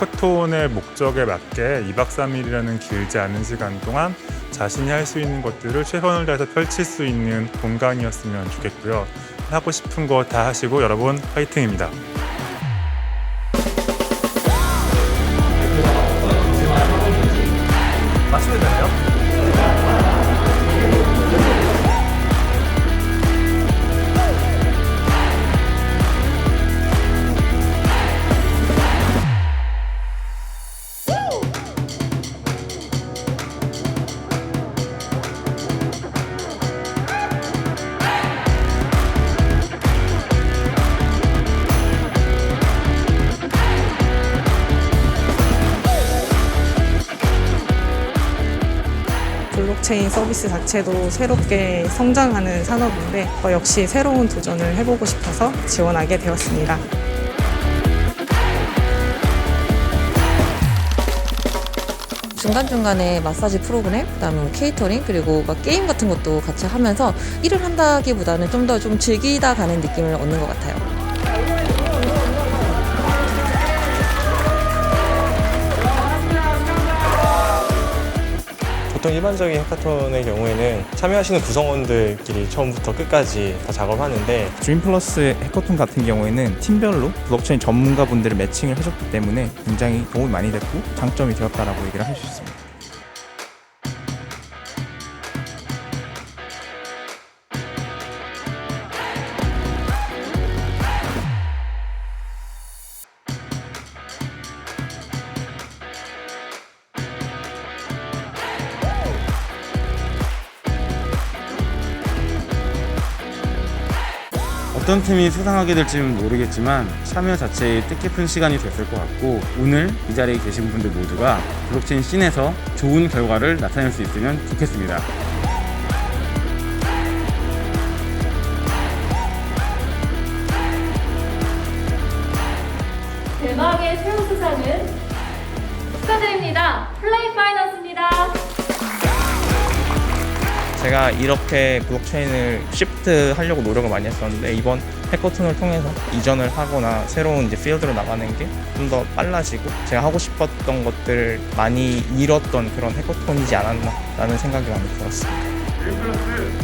해커톤의 목적에 맞게 2박 3일이라는 길지 않은 시간 동안 자신이 할 수 있는 것들을 최선을 다해서 펼칠 수 있는 공간이었으면 좋겠고요. 하고 싶은 거 다 하시고 여러분 화이팅입니다. 블록체인 서비스 자체도 새롭게 성장하는 산업인데 어, 역시 새로운 도전을 해보고 싶어서 지원하게 되었습니다. 중간중간에 마사지 프로그램, 그다음에 뭐 케이터링, 그리고 막 게임 같은 것도 같이 하면서 일을 한다기보다는 좀 더좀 즐기다 가는 느낌을 얻는 것 같아요. 보통 일반적인 해카톤의 경우에는 참여하시는 구성원들끼리 처음부터 끝까지 다 작업하는데 주인 플러스 해커톤 같은 경우에는 팀별로 블록체인 전문가분들을 매칭을 해줬기 때문에 굉장히 도움이 많이 됐고 장점이 되었다라고 얘기를 할 수 있습니다. 어떤 팀이 수상하게 될지는 모르겠지만 참여 자체에 뜻깊은 시간이 됐을 것 같고 오늘 이 자리에 계신 분들 모두가 블록체인 씬에서 좋은 결과를 나타낼 수 있으면 좋겠습니다. 대망의 새우 수상은 축하드립니다. 플레이 파이너스입니다. 제가 이렇게 블록체인을 시프트 하려고 노력을 많이 했었는데 이번 해커톤을 통해서 이전을 하거나 새로운 이제 필드로 나가는 게 좀 더 빨라지고 제가 하고 싶었던 것들을 많이 잃었던 그런 해커톤이지 않았나라는 생각이 많이 들었습니다.